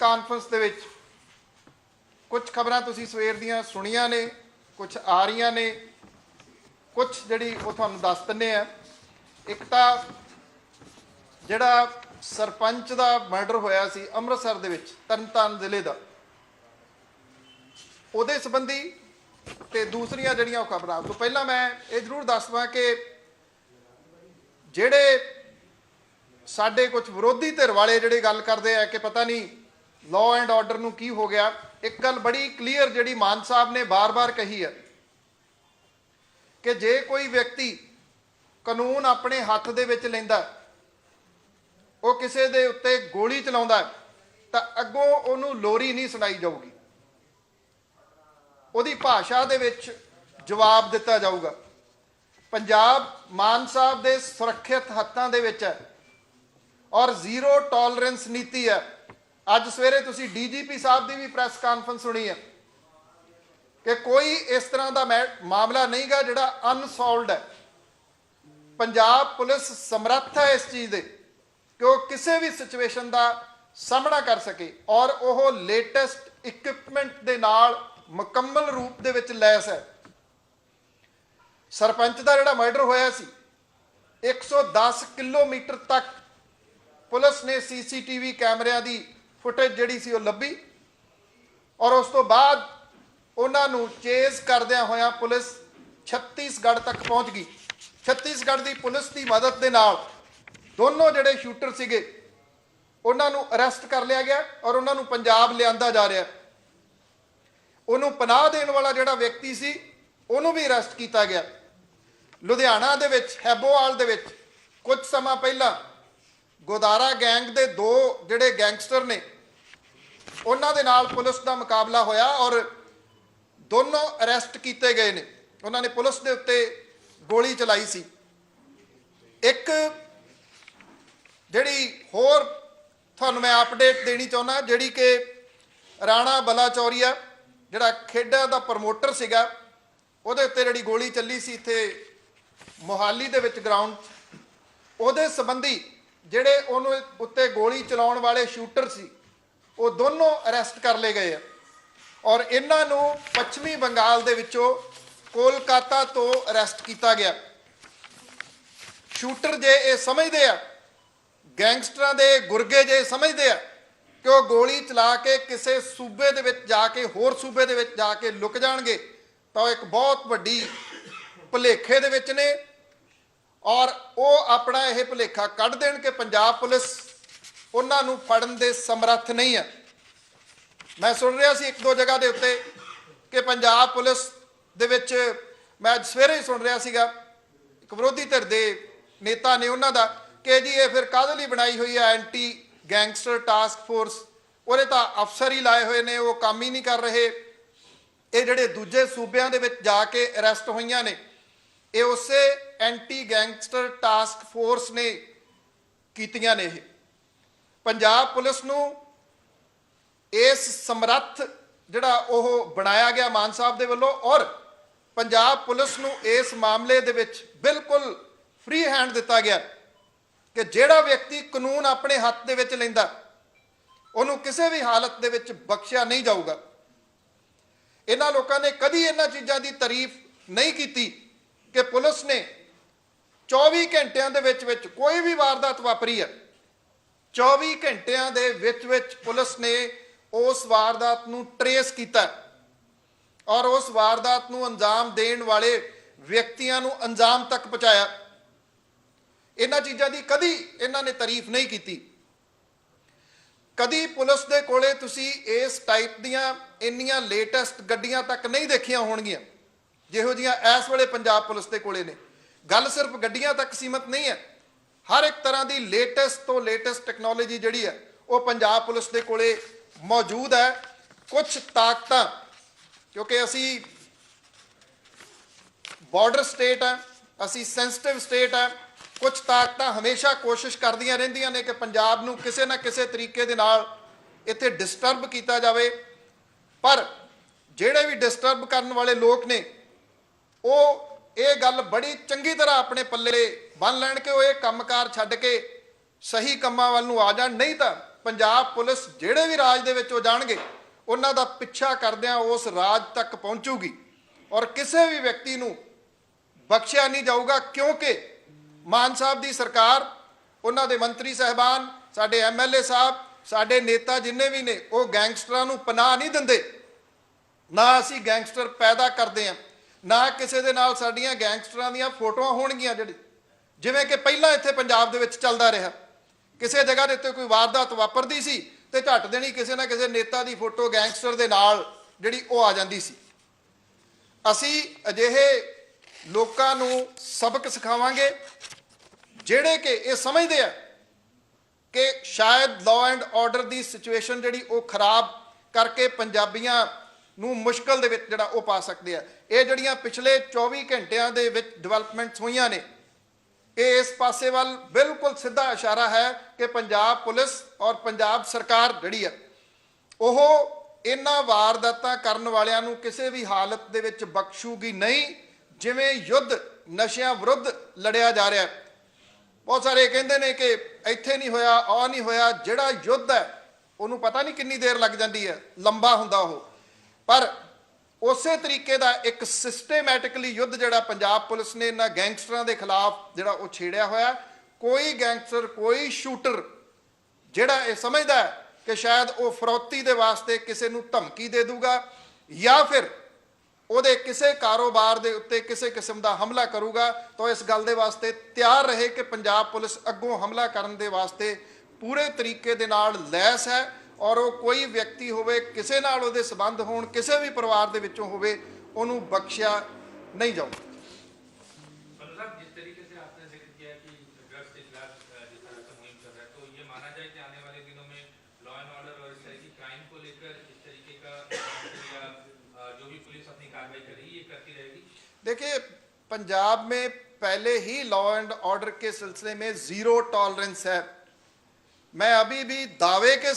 Conference ਦੇ ਵਿੱਚ ਕੁਝ ਖਬਰਾਂ ਤੁਸੀਂ ਸਵੇਰ ਦੀਆਂ ਸੁਣੀਆਂ ਨੇ ਕੁਝ ਆ ਰਹੀਆਂ ਨੇ ਕੁਝ ਜਿਹੜੀ ਉਹ ਤੁਹਾਨੂੰ ਦੱਸ ਦਿੰਨੇ ਆ ਇੱਕ ਤਾਂ ਜਿਹੜਾ ਸਰਪੰਚ ਦਾ ਮਰਡਰ ਹੋਇਆ ਸੀ ਅੰਮ੍ਰਿਤਸਰ ਦੇ ਵਿੱਚ, ਤਰਨਤਾਰਨ ਜ਼ਿਲ੍ਹੇ ਦਾ। ਉਹਦੇ ਸੰਬੰਧੀ ਤੇ ਦੂਸਰੀਆਂ ਜਿਹੜੀਆਂ ਉਹ ਖਬਰਾਂ ਤੋਂ ਪਹਿਲਾਂ ਮੈਂ ਇਹ ਜ਼ਰੂਰ ਦੱਸਵਾਂ ਕਿ ਜਿਹੜੇ ਸਾਡੇ ਕੁਝ ਵਿਰੋਧੀ ਧਿਰ ਵਾਲੇ ਜਿਹੜੇ ਗੱਲ ਕਰਦੇ ਆ ਕਿ ਪਤਾ ਨਹੀਂ ਲਾਅ ਐਂਡ ਆਰਡਰ ਨੂੰ ਕੀ ਹੋ ਗਿਆ? ਇੱਕ ਗੱਲ ਬੜੀ ਕਲੀਅਰ ਜਿਹੜੀ ਮਾਨ ਸਾਹਿਬ ਨੇ ਬਾਰ-ਬਾਰ ਕਹੀ ਹੈ ਕਿ ਜੇ ਕੋਈ ਵਿਅਕਤੀ ਕਾਨੂੰਨ ਆਪਣੇ ਹੱਥ ਦੇ ਵਿੱਚ ਲੈਂਦਾ, ਉਹ ਕਿਸੇ ਦੇ ਉੱਤੇ ਗੋਲੀ ਚਲਾਉਂਦਾ, ਤਾਂ ਅੱਗੋਂ ਉਹਨੂੰ ਲੋਰੀ ਨਹੀਂ ਸੁਣਾਈ ਜਾਊਗੀ। ਉਹਦੀ ਭਾਸ਼ਾ ਦੇ ਵਿੱਚ ਜਵਾਬ ਦਿੱਤਾ ਜਾਊਗਾ। ਪੰਜਾਬ ਮਾਨ ਸਾਹਿਬ ਦੇ ਸੁਰੱਖਿਅਤ ਹੱਥਾਂ ਦੇ ਵਿੱਚ ਹੈ ਔਰ ਜ਼ੀਰੋ ਟੋਲਰੈਂਸ ਨੀਤੀ ਹੈ। ਅੱਜ ਸਵੇਰੇ ਤੁਸੀਂ ਡੀਜੀਪੀ ਸਾਹਿਬ ਦੀ ਵੀ ਪ੍ਰੈਸ ਕਾਨਫਰੰਸ ਸੁਣੀ ਹੈ ਕਿ ਕੋਈ ਇਸ ਤਰ੍ਹਾਂ ਦਾ ਮੈ- ਮਾਮਲਾ ਨਹੀਂਗਾ ਜਿਹੜਾ ਅਨਸੋਲਵਡ ਹੈ। ਪੰਜਾਬ ਪੁਲਿਸ ਸਮਰੱਥ ਹੈ ਇਸ ਚੀਜ਼ ਦੇ ਕਿ ਉਹ ਕਿਸੇ ਵੀ ਸਿਚੁਏਸ਼ਨ ਦਾ ਸਾਹਮਣਾ ਕਰ ਸਕੇ ਔਰ ਉਹ ਲੇਟੈਸਟ ਇਕਵਿਪਮੈਂਟ ਦੇ ਨਾਲ ਮੁਕੰਮਲ ਰੂਪ ਦੇ ਵਿੱਚ ਲੈਸ ਹੈ। ਸਰਪੰਚ ਦਾ ਜਿਹੜਾ ਮਰਡਰ ਹੋਇਆ ਸੀ 110 ਕਿਲੋਮੀਟਰ ਤੱਕ ਪੁਲਿਸ ਨੇ ਸੀਸੀਟੀਵੀ ਕੈਮਰਿਆਂ ਦੀ ਫੁਟੇਜ ਜਿਹੜੀ ਸੀ ਉਹ ਲੱਭੀ ਔਰ ਉਸ ਤੋਂ ਬਾਅਦ ਉਹਨਾਂ ਨੂੰ ਚੇਜ਼ ਕਰਦਿਆਂ ਹੋਇਆਂ ਪੁਲਿਸ ਛੱਤੀਸਗੜ੍ਹ ਤੱਕ ਪਹੁੰਚ ਗਈ। ਛੱਤੀਸਗੜ੍ਹ ਦੀ ਪੁਲਿਸ ਦੀ ਮਦਦ ਦੇ ਨਾਲ ਦੋਨੋਂ ਜਿਹੜੇ ਸ਼ੂਟਰ ਸੀਗੇ, ਉਹਨਾਂ ਨੂੰ ਅਰੈਸਟ ਕਰ ਲਿਆ ਗਿਆ ਔਰ ਉਹਨਾਂ ਨੂੰ ਪੰਜਾਬ ਲਿਆਂਦਾ ਜਾ ਰਿਹਾ। ਉਹਨੂੰ ਪਨਾਹ ਦੇਣ ਵਾਲਾ ਜਿਹੜਾ ਵਿਅਕਤੀ ਸੀ, ਉਹਨੂੰ ਵੀ ਅਰੈਸਟ ਕੀਤਾ ਗਿਆ। ਲੁਧਿਆਣਾ ਦੇ ਵਿੱਚ, ਹੈਬੋਵਾਲ ਦੇ ਵਿੱਚ ਕੁਝ ਸਮਾਂ ਪਹਿਲਾਂ ਗੋਦਾਰਾ ਗੈਂਗ ਦੇ ਦੋ ਜਿਹੜੇ ਗੈਂਗਸਟਰ ਨੇ, ਉਹਨਾਂ ਦੇ ਨਾਲ ਪੁਲਿਸ ਦਾ ਮੁਕਾਬਲਾ ਹੋਇਆ ਔਰ ਦੋਨੋਂ ਅਰੈਸਟ ਕੀਤੇ ਗਏ ਨੇ। ਉਹਨਾਂ ਨੇ ਪੁਲਿਸ ਦੇ ਉੱਤੇ ਗੋਲੀ ਚਲਾਈ ਸੀ। ਇੱਕ ਜਿਹੜੀ ਹੋਰ ਤੁਹਾਨੂੰ ਮੈਂ ਅਪਡੇਟ ਦੇਣੀ ਚਾਹੁੰਦਾ, ਜਿਹੜੀ ਕਿ ਰਾਣਾ ਬਲਾਚੌਰੀਆ, ਜਿਹੜਾ ਖੇਡਾਂ ਦਾ ਪ੍ਰਮੋਟਰ ਸੀਗਾ, ਉਹਦੇ ਉੱਤੇ ਜਿਹੜੀ ਗੋਲੀ ਚੱਲੀ ਸੀ ਇੱਥੇ ਮੋਹਾਲੀ ਦੇ ਵਿੱਚ ਗਰਾਊਂਡ ਉਹਦੇ ਸੰਬੰਧੀ ਜਿਹੜੇ ਉਹਨੂੰ ਉੱਤੇ ਗੋਲੀ ਚਲਾਉਣ ਵਾਲੇ ਸ਼ੂਟਰ ਸੀ, ਉਹ ਦੋਨੋਂ ਅਰੈਸਟ ਕਰ ਲਏ ਗਏ ਆ। ਔਰ ਇਹਨਾਂ ਨੂੰ ਪੱਛਮੀ ਬੰਗਾਲ ਦੇ ਵਿੱਚੋਂ ਕੋਲਕਾਤਾ ਤੋਂ ਅਰੈਸਟ ਕੀਤਾ ਗਿਆ। ਸ਼ੂਟਰ ਜੇ ਇਹ ਸਮਝਦੇ ਆ, ਗੈਂਗਸਟਰਾਂ ਦੇ ਗੁਰਗੇ ਜੇ ਸਮਝਦੇ ਆ ਕਿ ਉਹ ਗੋਲੀ ਚਲਾ ਕੇ ਕਿਸੇ ਸੂਬੇ ਦੇ ਵਿੱਚ ਜਾ ਕੇ, ਹੋਰ ਸੂਬੇ ਦੇ ਵਿੱਚ ਜਾ ਕੇ ਲੁਕ ਜਾਣਗੇ, ਤਾਂ ਉਹ ਇੱਕ ਬਹੁਤ ਵੱਡੀ ਭੁਲੇਖੇ ਦੇ ਵਿੱਚ ਨੇ। ਔਰ ਉਹ ਆਪਣਾ ਇਹ ਭੁਲੇਖਾ ਕੱਢ ਦੇਣ ਕਿ ਪੰਜਾਬ ਪੁਲਿਸ ਉਹਨਾਂ ਨੂੰ ਫੜਨ ਦੇ ਸਮਰੱਥ ਨਹੀਂ ਹੈ। ਮੈਂ ਸੁਣ ਰਿਹਾ ਸੀ ਇੱਕ ਦੋ ਜਗ੍ਹਾ ਦੇ ਉੱਤੇ ਕਿ ਪੰਜਾਬ ਪੁਲਿਸ ਦੇ ਵਿੱਚ ਮੈਂ ਅੱਜ ਸਵੇਰੇ ਹੀ ਸੁਣ ਰਿਹਾ ਸੀਗਾ, ਇੱਕ ਵਿਰੋਧੀ ਧਿਰ ਦੇ ਨੇਤਾ ਨੇ ਉਹਨਾਂ ਦਾ ਕਿ ਜੀ ਇਹ ਫਿਰ ਕਾਹਦੇ ਲਈ ਬਣਾਈ ਹੋਈ ਹੈ ਐਂਟੀ ਗੈਂਗਸਟਰ ਟਾਸਕ ਫੋਰਸ? ਉਹਦੇ ਤਾਂ ਅਫਸਰ ਹੀ ਲਾਏ ਹੋਏ ਨੇ, ਉਹ ਕੰਮ ਹੀ ਨਹੀਂ ਕਰ ਰਹੇ। ਇਹ ਜਿਹੜੇ ਦੂਜੇ ਸੂਬਿਆਂ ਦੇ ਵਿੱਚ ਜਾ ਕੇ ਅਰੈਸਟ ਹੋਈਆਂ ਨੇ, ਇਹ ਉਸੇ ਐਂਟੀ ਗੈਂਗਸਟਰ ਟਾਸਕ ਫੋਰਸ ਨੇ ਕੀਤੀਆਂ ਨੇ ਇਹ। ਪੰਜਾਬ ਪੁਲਿਸ ਨੂੰ ਇਸ ਸਮਰੱਥ ਜਿਹੜਾ ਉਹ ਬਣਾਇਆ ਗਿਆ ਮਾਨ ਸਾਹਿਬ ਦੇ ਵੱਲੋਂ ਔਰ ਪੰਜਾਬ ਪੁਲਿਸ ਨੂੰ ਇਸ ਮਾਮਲੇ ਦੇ ਵਿੱਚ ਬਿਲਕੁਲ ਫ੍ਰੀ ਹੈਂਡ ਦਿੱਤਾ ਗਿਆ ਕਿ ਜਿਹੜਾ ਵਿਅਕਤੀ ਕਾਨੂੰਨ ਆਪਣੇ ਹੱਥ ਦੇ ਵਿੱਚ ਲੈਂਦਾ, ਉਹਨੂੰ ਕਿਸੇ ਵੀ ਹਾਲਤ ਦੇ ਵਿੱਚ ਬਖਸ਼ਿਆ ਨਹੀਂ ਜਾਊਗਾ। ਇਹਨਾਂ ਲੋਕਾਂ ਨੇ ਕਦੀ ਇਹਨਾਂ ਚੀਜ਼ਾਂ ਦੀ ਤਾਰੀਫ ਨਹੀਂ ਕੀਤੀ ਕਿ ਪੁਲਿਸ ਨੇ 24 ਘੰਟਿਆਂ ਦੇ ਵਿੱਚ ਵਿੱਚ ਕੋਈ ਵੀ ਵਾਰਦਾਤ ਵਾਪਰੀ ਹੈ। 24 ਘੰਟਿਆਂ ਦੇ ਵਿੱਚ ਵਿੱਚ ਪੁਲਿਸ ਨੇ ਉਸ ਵਾਰਦਾਤ ਨੂੰ ਟਰੇਸ ਕੀਤਾ ਔਰ ਉਸ ਵਾਰਦਾਤ ਨੂੰ ਅੰਜਾਮ ਦੇਣ ਵਾਲੇ ਵਿਅਕਤੀਆਂ ਨੂੰ ਅੰਜਾਮ ਤੱਕ ਪਹੁੰਚਾਇਆ। ਇਹਨਾਂ ਚੀਜ਼ਾਂ ਦੀ ਕਦੀ ਇਹਨਾਂ ਨੇ ਤਾਰੀਫ ਨਹੀਂ ਕੀਤੀ। ਕਦੀ ਪੁਲਿਸ ਦੇ ਕੋਲੇ ਤੁਸੀਂ ਇਸ ਟਾਈਪ ਦੀਆਂ ਇੰਨੀਆਂ ਲੇਟੈਸਟ ਗੱਡੀਆਂ ਤੱਕ ਨਹੀਂ ਦੇਖੀਆਂ ਹੋਣਗੀਆਂ। ਜਿਹੋ ਜੀਆਂ ਇਸ ਵੇਲੇ ਪੰਜਾਬ ਪੁਲਿਸ ਦੇ ਕੋਲੇ ਨੇ। ਗੱਲ ਸਿਰਫ ਗੱਡੀਆਂ ਤੱਕ ਸੀਮਤ ਨਹੀਂ ਹੈ। ਹਰ ਇੱਕ ਤਰ੍ਹਾਂ ਦੀ ਲੇਟੈਸਟ ਤੋਂ ਲੇਟੈਸਟ ਟੈਕਨੋਲੋਜੀ ਜਿਹੜੀ ਹੈ, ਉਹ ਪੰਜਾਬ ਪੁਲਿਸ ਦੇ ਕੋਲੇ ਮੌਜੂਦ ਹੈ। ਕੁਝ ਤਾਕਤਾਂ, ਕਿਉਂਕਿ ਅਸੀਂ ਬਾਰਡਰ ਸਟੇਟ ਹੈ, ਅਸੀਂ ਸੈਂਸਿਟਿਵ ਸਟੇਟ ਹੈ। ਕੁਝ ਤਾਕਤਾਂ ਹਮੇਸ਼ਾ ਕੋਸ਼ਿਸ਼ ਕਰਦੀਆਂ ਰਹਿੰਦੀਆਂ ਨੇ ਕਿ ਪੰਜਾਬ ਨੂੰ ਕਿਸੇ ਨਾ ਕਿਸੇ ਤਰੀਕੇ ਦੇ ਨਾਲ ਇੱਥੇ ਡਿਸਟਰਬ ਕੀਤਾ ਜਾਵੇ। ਪਰ ਜਿਹੜੇ ਵੀ ਡਿਸਟਰਬ ਕਰਨ ਵਾਲੇ ਲੋਕ ਨੇ, ਉਹ ਇਹ ਗੱਲ ਬੜੀ ਚੰਗੀ ਤਰ੍ਹਾਂ ਆਪਣੇ ਪੱਲੇ ਬੰਨ ਲੈਣ ਕਿ ਉਹ ਇਹ ਕੰਮਕਾਰ ਛੱਡ ਕੇ ਸਹੀ ਕੰਮਾਂ ਵੱਲ ਨੂੰ ਆ ਜਾਣ। ਨਹੀਂ ਤਾਂ ਪੰਜਾਬ ਪੁਲਿਸ ਜਿਹੜੇ ਵੀ ਰਾਜ ਦੇ ਵਿੱਚ ਉਹ ਜਾਣਗੇ, ਉਹਨਾਂ ਦਾ ਪਿੱਛਾ ਕਰਦਿਆਂ ਉਸ ਰਾਜ ਤੱਕ ਪਹੁੰਚੂਗੀ ਔਰ ਕਿਸੇ ਵੀ ਵਿਅਕਤੀ ਨੂੰ ਬਖਸ਼ਿਆ ਨਹੀਂ ਜਾਊਗਾ ਕਿਉਂਕਿ ਮਾਨ ਸਾਹਿਬ ਦੀ ਸਰਕਾਰ, ਉਹਨਾਂ ਦੇ ਮੰਤਰੀ ਸਹਿਬਾਨ, ਸਾਡੇ ਐਮਐਲਏ ਸਾਹਿਬ, ਸਾਡੇ ਨੇਤਾ ਜਿੰਨੇ ਵੀ ਨੇ, ਉਹ ਗੈਂਗਸਟਰਾਂ ਨੂੰ ਪਨਾਹ ਨਹੀਂ ਦਿੰਦੇ। ਨਾ ਅਸੀਂ ਗੈਂਗਸਟਰ ਪੈਦਾ ਕਰਦੇ ਹਾਂ। ਨਾ ਕਿਸੇ ਦੇ ਨਾਲ ਸਾਡੀਆਂ ਗੈਂਗਸਟਰਾਂ ਦੀਆਂ ਫੋਟੋਆਂ ਹੋਣਗੀਆਂ ਜਿਹੜੀ, ਜਿਵੇਂ ਕਿ ਪਹਿਲਾਂ ਇੱਥੇ ਪੰਜਾਬ ਦੇ ਵਿੱਚ ਚੱਲਦਾ ਰਿਹਾ। ਕਿਸੇ ਜਗ੍ਹਾ ਦੇ ਉੱਤੇ ਕੋਈ ਵਾਰਦਾਤ ਵਾਪਰਦੀ ਸੀ ਤੇ ਝੱਟ ਦੇਣੀ ਕਿਸੇ ਨਾ ਕਿਸੇ ਨੇਤਾ ਦੀ ਫੋਟੋ ਗੈਂਗਸਟਰ ਦੇ ਨਾਲ ਜਿਹੜੀ ਉਹ ਆ ਜਾਂਦੀ ਸੀ। ਅਸੀਂ ਅਜਿਹੇ ਲੋਕਾਂ ਨੂੰ ਸਬਕ ਸਿਖਾਵਾਂਗੇ, ਜਿਹੜੇ ਕਿ ਇਹ ਸਮਝਦੇ ਆ ਕਿ ਸ਼ਾਇਦ ਲਾਅ ਐਂਡ ਆਰਡਰ ਦੀ ਸਿਚੁਏਸ਼ਨ ਜਿਹੜੀ ਉਹ ਖਰਾਬ ਕਰਕੇ ਪੰਜਾਬੀਆਂ ਨੂੰ ਮੁਸ਼ਕਲ ਦੇ ਵਿੱਚ ਜਿਹੜਾ ਉਹ ਪਾ ਸਕਦੇ ਆ। ਇਹ ਜਿਹੜੀਆਂ ਪਿਛਲੇ 24 ਘੰਟਿਆਂ ਦੇ ਵਿੱਚ ਡਿਵੈਲਪਮੈਂਟਸ ਹੋਈਆਂ ਨੇ, ਇਹ ਇਸ ਪਾਸੇ ਵੱਲ ਬਿਲਕੁਲ ਸਿੱਧਾ ਇਸ਼ਾਰਾ ਹੈ ਕਿ ਪੰਜਾਬ ਪੁਲਿਸ ਔਰ ਪੰਜਾਬ ਸਰਕਾਰ ਜਿਹੜੀ ਆ, ਉਹ ਇਹਨਾਂ ਵਾਰਦਾਤਾਂ ਕਰਨ ਵਾਲਿਆਂ ਨੂੰ ਕਿਸੇ ਵੀ ਹਾਲਤ ਦੇ ਵਿੱਚ ਬਖਸ਼ੂਗੀ ਨਹੀਂ, ਜਿਵੇਂ ਯੁੱਧ ਨਸ਼ਿਆਂ ਵਿਰੁੱਧ ਲੜਿਆ ਜਾ ਰਿਹਾ ਹੈ। ਬਹੁਤ ਸਾਰੇ ਕਹਿੰਦੇ ਨੇ ਕਿ ਇੱਥੇ ਨਹੀਂ ਹੋਇਆ ਆ ਨਹੀਂ ਹੋਇਆ, ਜਿਹੜਾ ਯੁੱਧ ਹੈ, ਉਹਨੂੰ ਪਤਾ ਨਹੀਂ ਕਿੰਨੀ ਦੇਰ ਲੱਗ ਜਾਂਦੀ ਹੈ, ਲੰਬਾ ਹੁੰਦਾ ਉਹ। ਪਰ ਉਸੇ ਤਰੀਕੇ ਦਾ ਇੱਕ ਸਿਸਟਮੈਟਿਕਲੀ ਯੁੱਧ ਜਿਹੜਾ ਪੰਜਾਬ ਪੁਲਿਸ ਨੇ ਇਹਨਾਂ ਗੈਂਗਸਟਰਾਂ ਦੇ ਖਿਲਾਫ ਜਿਹੜਾ ਉਹ ਛੇੜਿਆ ਹੋਇਆ ਕੋਈ ਗੈਂਗਸਟਰ, ਕੋਈ ਸ਼ੂਟਰ ਜਿਹੜਾ ਇਹ ਸਮਝਦਾ ਕਿ ਸ਼ਾਇਦ ਉਹ ਫਰੋਤੀ ਦੇ ਵਾਸਤੇ ਕਿਸੇ ਨੂੰ ਧਮਕੀ ਦੇ ਦੂਗਾ ਜਾਂ ਫਿਰ ਉਹਦੇ ਕਿਸੇ ਕਾਰੋਬਾਰ ਦੇ ਉੱਤੇ ਕਿਸੇ ਕਿਸਮ ਦਾ ਹਮਲਾ ਕਰੂਗਾ, ਤਾਂ ਇਸ ਗੱਲ ਦੇ ਵਾਸਤੇ ਤਿਆਰ ਰਹੇ ਕਿ ਪੰਜਾਬ ਪੁਲਿਸ ਅੱਗੋਂ ਹਮਲਾ ਕਰਨ ਦੇ ਵਾਸਤੇ ਪੂਰੇ ਤਰੀਕੇ ਦੇ ਨਾਲ ਲੈਸ ਹੈ। ਔਰ ਉਹ ਕੋਈ ਵਿਅਕਤੀ ਹੋਵੇ ਕਿਸੇ ਨਾਲ ਉਹਦੇ ਸਬੰਧ ਹੋਣ ਕਿਸੇ ਵੀ ਪਰਿਵਾਰ ਦੇ ਵਿੱਚੋਂ ਹੋਵੇ ਉਹਨੂੰ ਬਖਸ਼ਿਆ ਨਹੀਂ ਜਾਊਗਾ मतलब जिस तरीके से आपने जिक्र किया कि ड्रग्स के खिलाफ अ, जिस तरह से मुहिम कर रहा है तो ये माना जाए कि आने वाले दिनों में लॉ एंड ऑर्डर और इस तरह की क्राइम को लेकर इस तरीके का या अ, जो भी पुलिस अपनी कार्रवाई करेगी ये करती रहेगी देखिए पंजाब में पहले ही लॉ एंड ऑर्डर के सिलसिले में जीरो टॉलरेंस है मैं अभी भी दावे के